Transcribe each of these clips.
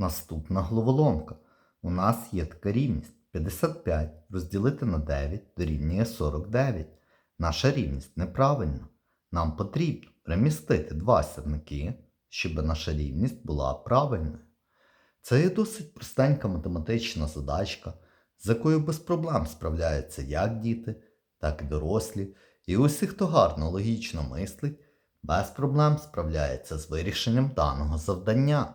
Наступна головоломка. У нас є така рівність 55 розділити на 9 дорівнює 49. Наша рівність неправильна. Нам потрібно перемістити два сірники, щоб наша рівність була правильною. Це є досить простенька математична задачка, з якою без проблем справляються як діти, так і дорослі, і усі, хто гарно логічно мислить, без проблем справляється з вирішенням даного завдання.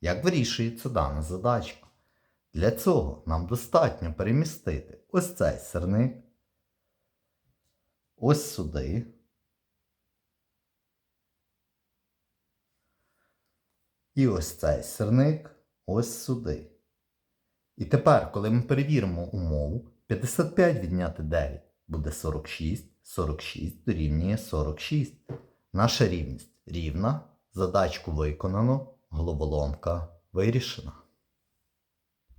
Як вирішується дана задачка? Для цього нам достатньо перемістити ось цей сирник, ось сюди. І ось цей сирник ось сюди. І тепер, коли ми перевіримо умову, 55 відняти 9 буде 46, 46 дорівнює 46. Наша рівність рівна, задачку виконано, головоломка вирішена.